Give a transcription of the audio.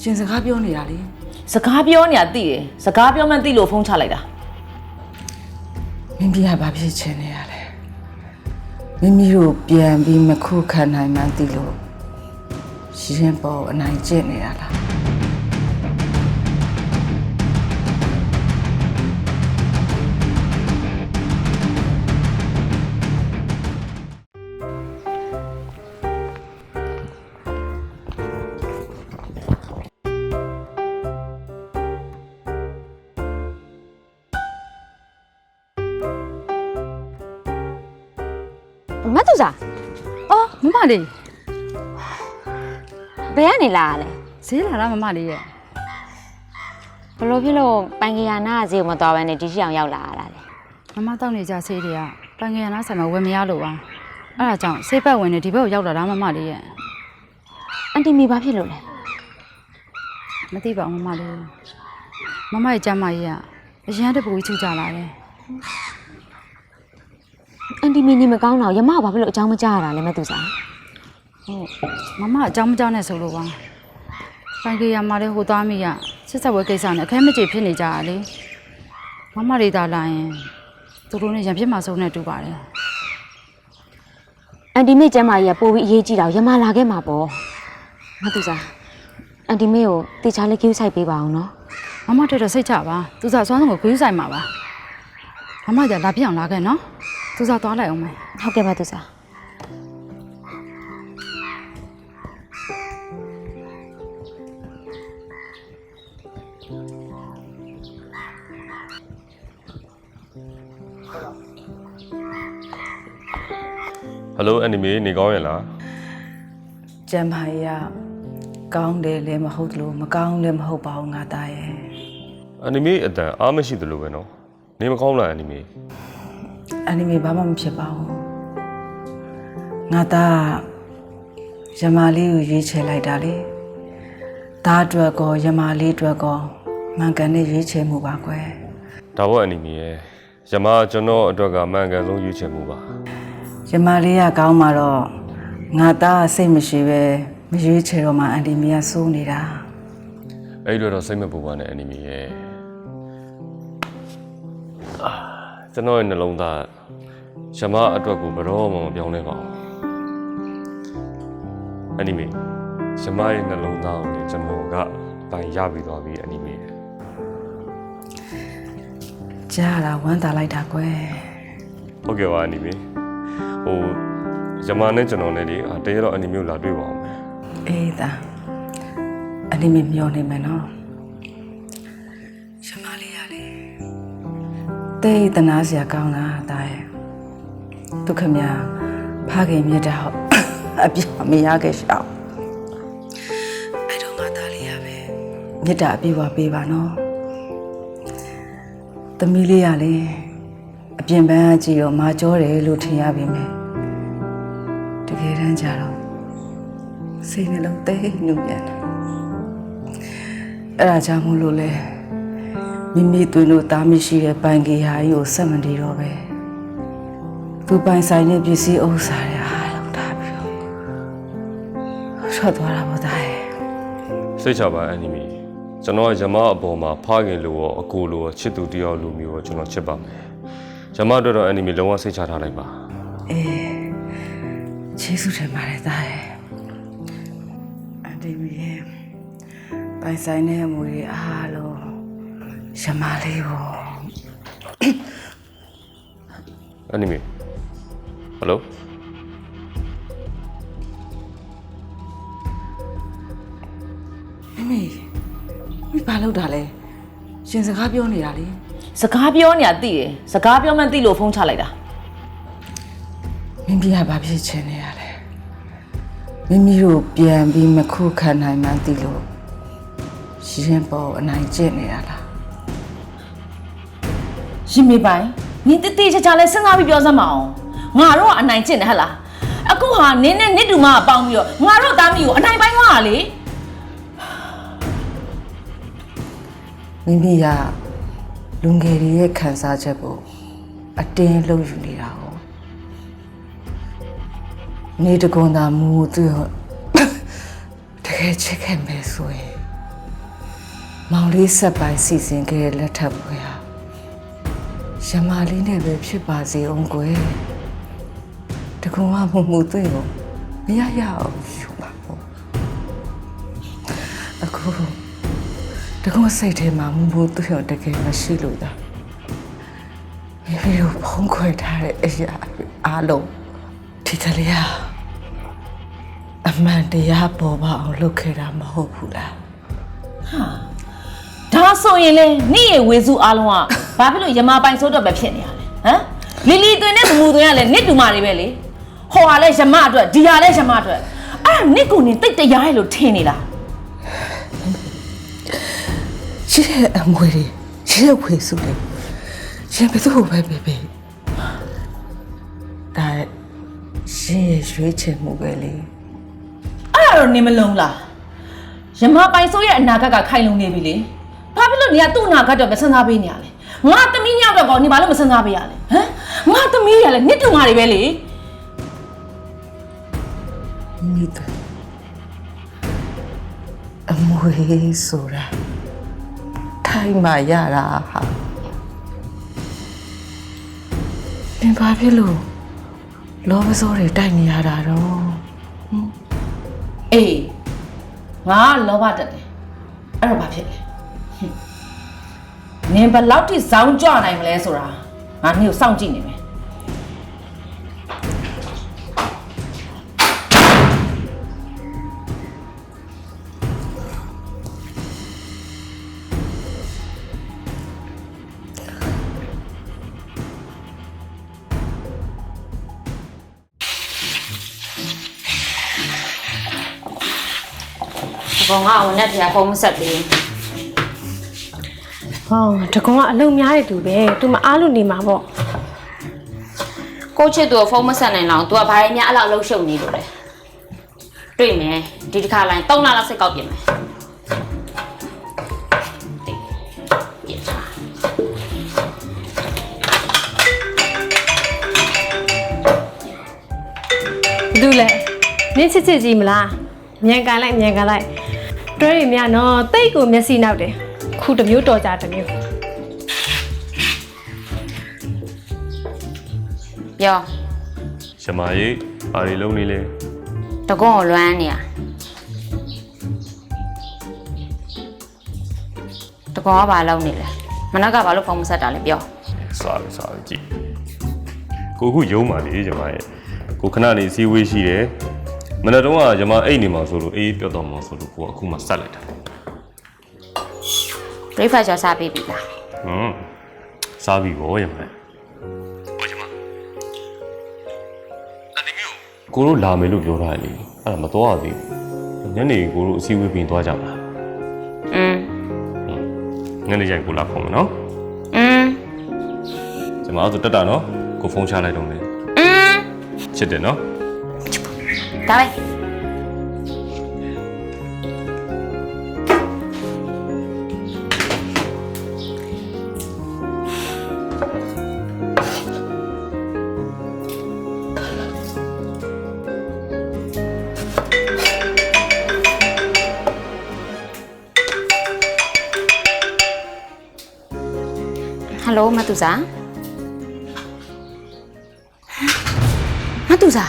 ရှင်စကားပြောနေတာလေစကားပြောနေရသိတယ်စကားပြောမှန်းသိလို့ဖုန်းချလိုက်တာမင်းပြကဘာဖြစ်ချင်နေရလဲမိမိတို့ပြန်ပြီးမခုခံနိုင်မှန်းသိလို့ရှင်ပေါ်အနိုင်ကျင့်နေရလား မတ်သူစားအော်မမလေးဘယ်ကနေလာရလဲဈေးလာတာမမလေးရဲ့ဘလို့ဖြစ်လို့ပန်ကီယာနာဈေးကိုမတော်ဘဲနဲ့ဒီရှိအောင်ရောက်လာရတာလဲမမတောက်နေကြဆေးတွေကပန်ကရနာဆိုင်မှာဝယ်မရလို့ပါအဲ့ဒါကြောင့်ဆေးပတ်ဝင်နေဒီဘက်ကိုရောက်လာတာမမလေးရဲ့အန်တီမီဘာဖြစ်လို့လဲမသိပါဘူးမမလေးမမရဲ့ကျမ်းမကြီးကအရန်တပူကြီးချူကြလာတယ် အန်တီမီနေမကောင်းတော့ယမကဘာဖြစ်လို့အကြောင်းမကြားရတာလဲမတ်သူစားဟုတ်မမအကြောင်းမကြောင်းနဲ့ဆိုလို့ပါပန်ကရမှာလည်းဟိုသားမိရစစ်ဆက်ဝဲကိစ္စနဲ့အခဲမကြေဖြစ်နေကြတာလေမမလေးသာလာရင်သူတို့နဲ့ရံဖြစ်မှာဆုံးနဲ့တူပါတယ်အန်တီမေကျမ်းမာကြီးကပို့ပြီးအရေးကြီးတာကိုယမလာခဲ့မှာပေါ့မတ်သူစားအန်တီမေကိုတေချာလေးကျူးဆိုင်ပေးပါအောင်နော်မမတွေ့တော့စိတ်ချပါသူစားဆွမ်းဆုံးကိုခွေးဆိုင်မှာပါမမじゃလာပြအောင်လာခဲ့နော် သူစားသွားလိုက်အောင်မယ်ဟုတ်ကဲ့မတ်သူစားဟယ်လိုအန်နီမေနေကောင်းရဲ့လားကျမ်းမာကြီးကကောင်းတယ်လည်းမဟုတ်လို့မကောင်းလည်းမဟုတ်ပါဘူးငါသားရဲ့အန်နီမေအတန်အားမရှိသလိုပဲနော်နေမကောင်းလားအန်နီမေ အန်နီမေဘာမှမဖြစ်ပါဘူးငါသားယမာလေးကိုရွေးချယ်လိုက်တာလေသားအတွက်ကောယမာလေးအတွက်ကောမှန်ကန်တဲ့ရွေးချယ်မှုပါကွယ်ဒါဘောအန်နီမေရဲ့ယမကျွန်တော်အတွက်ကမှန်ကန်ဆုံးရွေးချယ်မှုပါယမာလေးကကောင်းมาတော့ငါသားကစိတ်မရှိပဲမရွေးချယ်တော့မှအန်တီမီကစိုးနေတာအဲ့လိုတော့စိတ်မပူပါနဲ့အန်နီမေရဲ့အာ ကျွန်တော်ရဲ့နှလုံးသားယမအတွက်ကိုဘယ်တော့မှမပြောင်းလဲပါဘူးအန်နီမေယမရဲ့နှလုံးသားကိုလည်းကျွန်တော်ကပိုင်ရပြီးသွားပြီအန်နီမေရဲ့ကြားရတာဝမ်းသာလိုက်တာကွယ်ဟုတ်ကဲ့ပါအန်နီမေဟိုယမနဲ့ကျွန်တော်နဲ့လေအာတကယ်တော့အန်နီမေကိုလာတွေ့ပါအောင်မယ်အေးသားအန်တီမီမျောနေမယ်နော် တေးတနာစရာကောင်းတာသားရဲ့ဒုက္ခမြဖခင်မြတ်တာဟုတ်အပြစ်မရခဲ့ရှောက်အဲ့တော့ငါသားလေးရပဲမြတ်တာအပြည့်ဝပေးပါနော်သမီးလေးရလေအပြင်ပန်းကကြည့်တော့မာကြောတယ်လို့ထင်ရပါမယ်တကယ်တမ်းကျတော့စိတ်နှလုံးသိညှို့ပြန်တယ်အဲ့ဒါကြောင့်မို့လို့လေ မိမိသွေးလို့တားမရှိတဲ့ပိုင်ကေဟာကြီးကိုစက်မတည်တော့ပဲသူပိုင်ဆိုင်တဲ့ပစ္စည်းဥစ္စာတွေအားလုံးထားပြီးတော့ထွက်သွားတာပေါ့သားရဲ့စိတ်ချပါအန်နီမီကျွန်တော်ကယမအပေါ်မှာဖခင်လိုရောအကိုလိုရောချစ်သူတယောက်လိုမျိုးရောကျွန်တော်ချစ်ပါမယ်ယမအတွက်တော့အန်နီမီလုံးဝစိတ်ချထားလိုက်ပါအေးကျေးဇူးတင်ပါတယ်သားရဲ့အန်တီမီရဲ့ပိုင်ဆိုင်တဲ့အမူတွေအားလုံး ရမလေးကိုအန်နီမီဟယ်လိုမိမိမိဘာလုပ်တာလဲရှင်စကားပြောနေတာလေစကားပြောနေရသိတယ်စကားပြောမှန်းသိလို့ဖုန်းချလိုက်တာမိမိကဘာဖြစ်ချင်နေရလဲမိမိတို့ပြန်ပြီးမခုခံနိုင်မှန်းသိလို့ရှင်ပေါ်အနိုင်ကျင့်နေရလား ရင်မေပိုင်နင်တတိချာချာလဲစဉ်းစားပြီးပြောစမ်းမအောင်ငါတို့ကအနိုင်ကျင့်တယ်ဟဟလားအခုဟာနင်းနဲ့နစ်တူမကပေါင်းပြီးတော့ငါတို့သားမီးကိုအနိုင်ပိုင်းသွားတာလေမိမိကလူငယ်တွေရဲ့ခံစားချက်ကိုအတင်းလှုပ်ယူနေတာဟောနေတကွန်သာမူသူတကယ်ချစ်ခဲ့မယ်ဆိုရင်မောင်လေးဆက်ပိုင်းစီစဉ်ခဲ့တဲ့လက်ထပ်ပွဲဟာ ရမလေးနဲ့ပဲဖြစ်ပါစေအောင်ကွယ်တကုံကမှုမှုတွေ့ကိုမရရအောင်ယူပါပေါ့အခုတကုံစိတ်ထဲမှာမှုမှုတွေ့အောင်တကယ်မရှိလို့သာမိမိတို့ဖုံးခွဲထားတဲ့အရာတွေအားလုံးဒီကလေးဟာအမှန်တရားပေါ်ပါအောင်လုပ်ခဲ့တာမဟုတ်ဘူးလား ဒါဆိုရင်လေနေ့ရဲ့ဝေစုအားလုံးကဘာဖြစ်လို့ယမပိုင်ဆိုးတော့ပဲဖြစ်နေရလဲဟမ်လီလီတွင်နဲ့မမူတွင်ကလည်းနစ်တူမတွေပဲလေဟော်ကလည်းယမအတွက်ဒီဟာလည်းယမအတွက်အဲ့ဒါနစ်ကိုနေတိတ်တရားရဲ့လို့ထင်နေလားရှိတဲ့အမွေတွေရှိတဲ့ဝေစုတွေရှင်ဘယ်သူ့ကိုပဲပဲပဲဒါရှင်ရဲ့ရွေးချယ်မှုပဲလေအဲ့ဒါတော့နေမလုံးလားယမပိုင်ဆိုးရဲ့အနာဂတ်ကခိုင်လုံနေပြီလေ ဘာဖြစ်လို့နေကသူ့အနာဂတ်တော့မစဉ်းစားပေးနေရလဲငါသမီးညောက်တော့ကောနေဘာလို့မစဉ်းစားပေးရလဲဟမ်ငါသမီးရလဲနစ်တူမတွေပဲလေမိတို့အမွေဆိုတာထိုင်မှရတာဟာပင်ပါဖြစ်လို့လောဘစိုးတွေတိုက်နေရတာတော့အေးငါကလောဘတက်တယ်အဲ့တော့ဘာဖြစ်လဲဟွ န်းနင်ဘယ်လောက်ထိဇောင်းကြွနိုင်မလဲဆိုတာငါနေ့ကိုစောင့်ကြည့်နေမယ်ဒီကောင်ကဝန်နဲ့တရားဖုံးမဆက်သေး ဟောတကောင်ကအလုံများတဲ့သူပဲသူမအားလို့နေမှာပေါ့ကိုချစ်သူကဖုံးမဆက်နိုင်တော့ तू ကဘာတွေများအဲ့လောက်အလုပ်ရှုပ်နေလို့လဲတွေ့မယ်ဒီတစ်ခါလိုက်3လလောက်စိတ်ကောက်ပြင်မယ်တိတ်ပြင်ထားဘာလို့လဲနင်းချစ်ချစ်ကြီးမလားမြန်ကန်လိုက်မြန်ကန်လိုက်တွဲရမြနော်တိတ်ကိုမျက်စိနောက်တယ် ခုတစ်မျိုးတော်ကြတစ်မျိုးပြောရှမကြီးအားရီလုံးနေလေတကွန်းကိုလွမ်းနေရတကွန်းကဘာလုပ်နေလဲမနက်ကဘာလို့ဖုံးမဆက်တာလဲပြောစားပြီစားပြီကြည့်ကိုခုယုံပါလေရှမရဲ့ကိုခဏနေစီဝေးရှိတယ်မနေ့တုန်းကရှမအိတ်နေမှာဆိုလို့အေးပြောတော့မှာဆိုလို့ကိုကအခုမှဆက်လိုက်တာ breakfast ကျော်စားပေးပြီလား ဟွန်းစားပြီဗောရမလဲကိုတို့လာမယ်လို့ပြောထားတယ်လေအဲ့ဒါမတော်ရသေးဘူးညနေကိုတို့အစည်းအဝေးပြင်သွားကြမလား อืม ညနေကျရင်ကိုလာခေါ်မယ်နော် อืม ကျွန်မအဲ့ဒါတက်တာနော်ကိုဖုန်းချလိုက်တော့မယ် อืม ချစ်တယ်နော် ဒါပဲ ဟယ်လိုမတူစာမတူစာ